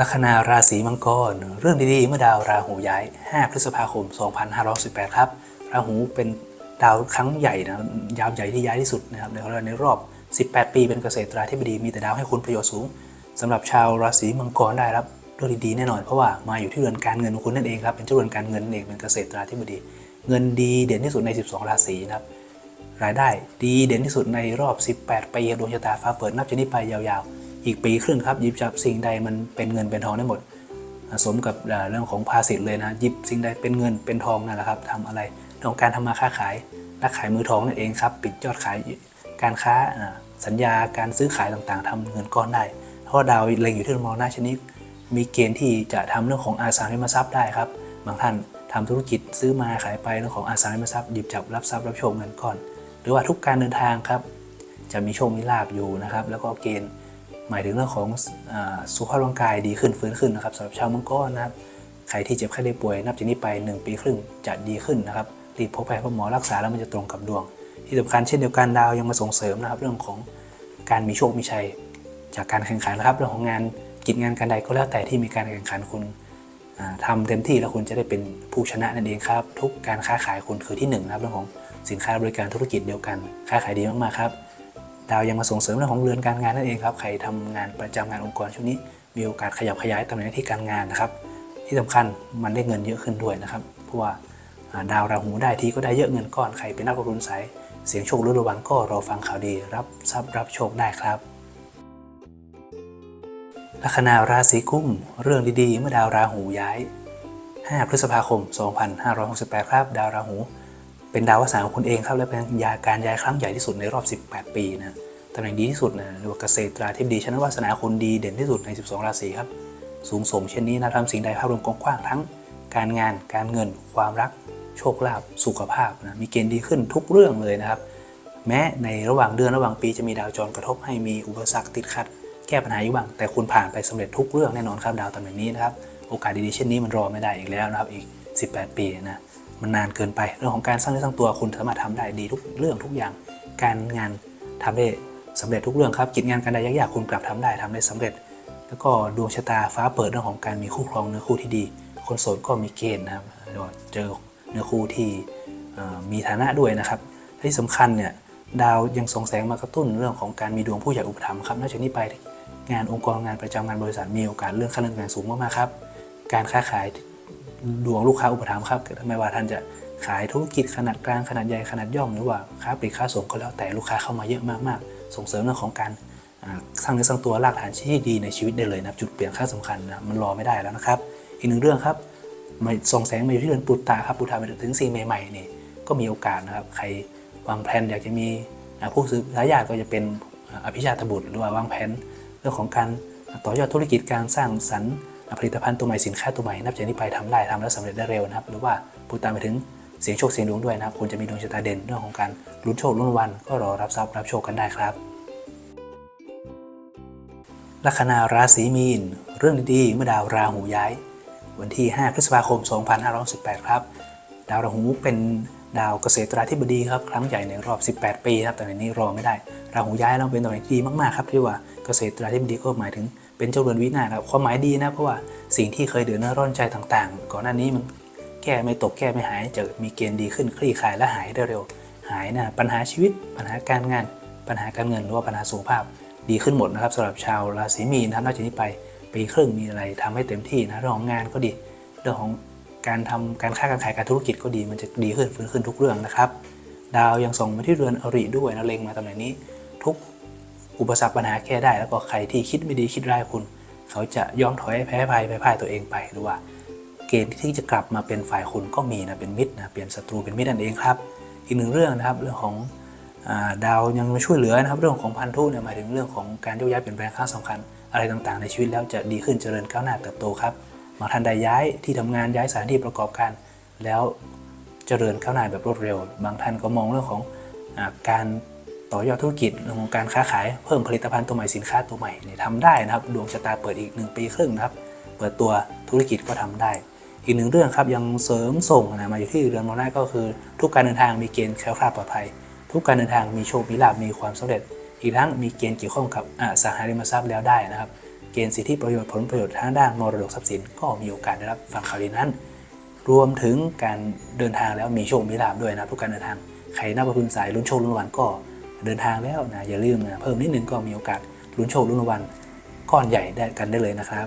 ลัคนาราศีมังกร เรื่องดีๆ เมื่อดาวราหูย้าย 5 พฤษภาคม 2518 ครับ ราหูเป็นดาวครั้งใหญ่นะยาวใหญ่ที่ย้ายที่สุดนะครับในรอบ 18 ปีเป็นเกษตราธิบดีมีแต่ดาวให้คุณประโยชน์สูงสำหรับชาวราศีมังกรได้รับเรื่องดีๆแน่นอน เพราะว่ามาอยู่ที่เรือนการเงินของคุณนั่นเองครับเป็นเจ้าเรือนการเงินนั่นเองเป็นเกษตราธิบดี เงินดีเด่นที่สุดใน 12 ราศีนะครับรายได้ดีเด่นที่สุดในรอบ 18 ปีดวงชะตาฟ้าเปิดนับจากนี้ไปยาวๆ อีกปีครึ่งครับหยิบจับสิ่งใดมันเป็นเงินเป็นทองได้หมด สมกับเรื่องของภาษิตเลยนะหยิบสิ่งใดเป็นเงินเป็นทองนั่นแหละครับทำอะไรเรื่องของการทำมาค้าขายนักขายมือทองนั่นเองครับ ปิดยอดขายการค้าสัญญาการซื้อขายต่างๆทำเงินก้อนได้เพราะดาวเล็งอยู่ที่มรณะชนิดมีเกณฑ์ที่จะทำเรื่องของอาสาริมทรัพย์ได้ครับ บางท่านทำธุรกิจซื้อมาขายไปเรื่องของอาสาริมทรัพย์หยิบจับรับทรัพย์รับโชคเงินก้อน หรือว่าทุกการเดินทางครับ จะมีโชคมีลาบอยู่นะครับ แล้วก็เกณฑ์ หมายถึงเรื่องของอสุขภาพร่างกายดีขึ้นฟื้นขึ้นนะครับสำหรับชาวมังกรนะครับใครที่เจ็บไข้ได้ป่วยนับจากนี้ไป 1 ปีครึ่งจะดีขึ้นนะครับรีบพบแพทย์พบหมอรักษาแล้วมันจะตรงกับดวง ที่สำคัญเช่นเดียวกันดาวยังมาส่งเสริมนะครับ เรื่องของการมีโชคมีชัย จากการแข่งขันนะครับเรื่องของงานกิจงานการใดก็แล้วแต่ที่มีการแข่งขันคุณอ่าทำเต็มที่แล้วคุณจะได้เป็นผู้ชนะนั่นเองครับ ทุกการค้าขายคุณคือที่หนึ่งนะครับเรื่องของสินค้าบริการธุรกิจเดียวกัน ค้าขายดีมากๆครับ ดาวยังมาส่งเสริมเรื่องของเรือนการงานนั่นเองครับใครทำงานประจำงานองค์กรช่วงนี้ มีโอกาสขยับขยายตำแหน่งหน้าที่การงานนะครับ ที่สำคัญมันได้เงินเยอะขึ้นด้วยนะครับเพราะว่าดาวราหูได้ทีก็ได้เยอะเงินก้อนใครเป็นนักลงทุนสายเสียงโชครุ่ระวังก็รอฟังข่าวดี รับทรัพย์รับโชคได้ครับลัคนาราศีกุมเรื่องดีๆ เมื่อดาวราหูย้าย 5 พฤษภาคม 2568 ครับ ดาวราหู เป็นดาววสาของคุณเองครับ และเป็นยาการย้ายครั้งใหญ่ที่สุดในรอบ 18 ปีนะตำแหน่งดีที่สุดนะเรียกว่าเกษตราธิบดีชั้นวาสนาคุณดีเด่นที่สุดใน 12 ราศีครับ สูงส่งเช่นนี้นะทำสิ่งใดภาพรวมกว้างทั้ง การงาน การเงิน ความรัก โชคลาภ สุขภาพนะ มีเกณฑ์ดีขึ้นทุกเรื่องเลยนะครับ แม้ในระหว่างเดือนระหว่างปีจะมีดาวจรกระทบให้มีอุปสรรคติดขัด แก้ปัญหาอยู่บ้าง แต่คุณผ่านไปสำเร็จทุกเรื่องแน่นอนครับดาวตำแหน่งนี้นะครับ โอกาสดีๆเช่นนี้มันรอไม่ได้อีกแล้วนะครับ อีก 18 ปีนะ มันนานเกินไปเรื่องของการสร้างเนื้อสร้างตัวคุณสามารถทำได้ดีทุกเรื่องทุกอย่าง การงานทำได้สำเร็จทุกเรื่องครับกิจงานการใดยากๆคุณกลับทำได้ทำได้สำเร็จ แล้วก็ดวงชะตาฟ้าเปิดเรื่องของการมีคู่ครองเนื้อคู่ที่ดี คนโสดก็มีเกณฑ์นะครับเรียกว่าเจอเนื้อคู่ที่มีฐานะด้วยนะครับที่สำคัญเนี่ยดาวยังส่งแสงมากระตุ้นเรื่องของการมีดวงผู้ใหญ่อุปถัมภ์ครับนอกจากนี้ไปงานองค์กร งานประจำงานบริษัทมีโอกาสเลื่อนขั้นเลื่อนตำแหน่งสูงมากๆครับ การค้าขาย ดวงลูกค้าอุปถัมภ์ครับไม่ว่าท่านจะขายธุรกิจขนาดกลางขนาดใหญ่ขนาดย่อมหรือว่าค้าปลีกค้าส่งก็แล้วแต่ลูกค้าเข้ามาเยอะมากๆ ส่งเสริมเรื่องของการสร้างเนื้อสร้างตัวรากฐานที่ดีในชีวิตได้เลยนะจุดเปลี่ยนครั้งสำคัญนะมันรอไม่ได้แล้วนะครับ อีกหนึ่งเรื่องครับมาส่งแสงมาอยู่ที่เดือนปุตตะครับปุตตะไปถึงสิ่งใหม่ๆนี่ก็มีโอกาสนะครับใครวางแผนอยากจะมีผู้ซื้อรายญาติก็จะเป็นอ่าอภิชาตบุตรหรือว่าวางแผนเรื่องของการต่อยอดธุรกิจการสร้างสรรค์ ผลิตภัณฑ์ตัวใหม่สินค้าตัวใหม่นับจากนี้ไปทำได้ทำแล้วสำเร็จได้เร็วนะครับหรือว่าปุตตะไปถึงเสียงโชคเสียงดวงด้วยนะครับคุณจะมีดวงชะตาเด่นเรื่องของการลุ้นโชคลุ้นวัน ก็รอรับทรัพย์รับโชคกันได้ครับลัคนาราศีมีน เรื่องดีๆเมื่อดาวราหูย้าย วันที่ 5 พฤษภาคม 2518 ครับ ดาวราหูเป็นดาวเกษตราธิบดีครับครั้งใหญ่ในรอบ 18 ปีครับแต่ในนี้รอไม่ได้ ราหูย้ายแล้วเป็นตำแหน่งที่ดีมากๆครับที่ว่าเกษตราธิบดีก็หมายถึง เป็นเจ้าเรือนวินาศครับความหมายดีนะเพราะว่าสิ่งที่เคยเดือดร้อนใจต่างๆ ก่อนหน้านี้มันแก้ไม่ตกแก้ไม่หายจะมีเกณฑ์ดีขึ้นคลี่คลายและหายได้เร็ว หายนะปัญหาชีวิต ปัญหาการงาน ปัญหาการเงินหรือว่าปัญหาสุขภาพ ดีขึ้นหมดนะครับสำหรับชาวราศีมีนนะครับนอกจากนี้ไปปีครึ่งมีอะไรทำให้เต็มที่นะเรื่องของงานก็ดี เรื่องของการทำการค้าการขายการธุรกิจก็ดีมันจะดีขึ้นฟื้นขึ้นทุกเรื่องนะครับ ดาวยังส่งมาที่เรือนอริด้วยนะเล็งมาตำแหน่งนี้ทุก อุปสรรคปัญหาแก้ได้ แล้วก็ใครที่คิดไม่ดีคิดร้ายคุณ เขาจะยอมถอยแพ้ภัยแพ้พ่ายตัวเองไปหรือว่า เกณฑ์ที่จะกลับมาเป็นฝ่ายคุณก็มีนะเป็นมิตรนะเปลี่ยนศัตรูเป็นมิตรนั่นเองครับ อีกหนึ่งเรื่องนะครับเรื่องของอาดาวยังมาช่วยเหลือนะครับเรื่องของพันธุเนี่ยหมายถึงเรื่องของการโยกย้ายเปลี่ยนแปลงครั้งสำคัญอะไรต่างๆ ในชีวิตแล้วจะดีขึ้นเจริญก้าวหน้าเติบโตครับบางท่านได้ย้ายที่ทำงานย้ายสถานที่ประกอบการ แล้วเจริญก้าวหน้าแบบรวดเร็ว บางท่านก็มองเรื่องของอการ ต่อยอดธุรกิจเรื่องของการค้าขายเพิ่มผลิตภัณฑ์ตัวใหม่สินค้าตัวใหม่เนี่ยทำได้นะครับดวงชะตาเปิดอีก 1 ปีครึ่งนะครับ เปิดตัวธุรกิจก็ทำได้ อีกหนึ่งเรื่องครับยังเสริมส่งนะมาอยู่ที่เรือนมรณะก็คือ ทุกการเดินทางมีเกณฑ์แคล้วคลาดปลอดภัย ทุกการเดินทางมีโชคมีลาภมีความสำเร็จ อีกทั้งมีเกณฑ์เกี่ยวข้องกับอสังหาริมทรัพย์แล้วได้นะครับ เกณฑ์สิทธิประโยชน์ผลประโยชน์ทางด้านมรดกทรัพย์สินก็มีโอกาสได้รับฟังข่าวดีนั้น รวมถึงการเดินทางแล้วมีโชคมีลาบด้วยนะทุกการเดินทางใครนับว่าคุณสายลุ้นโชคลุ้นวัลก็ เดินทางแล้วนะอย่าลืมนะเพิ่มนิดนึงก็มีโอกาสลุ้นโชคลุ้นรางวัลก้อนใหญ่ได้กันได้เลยนะครับ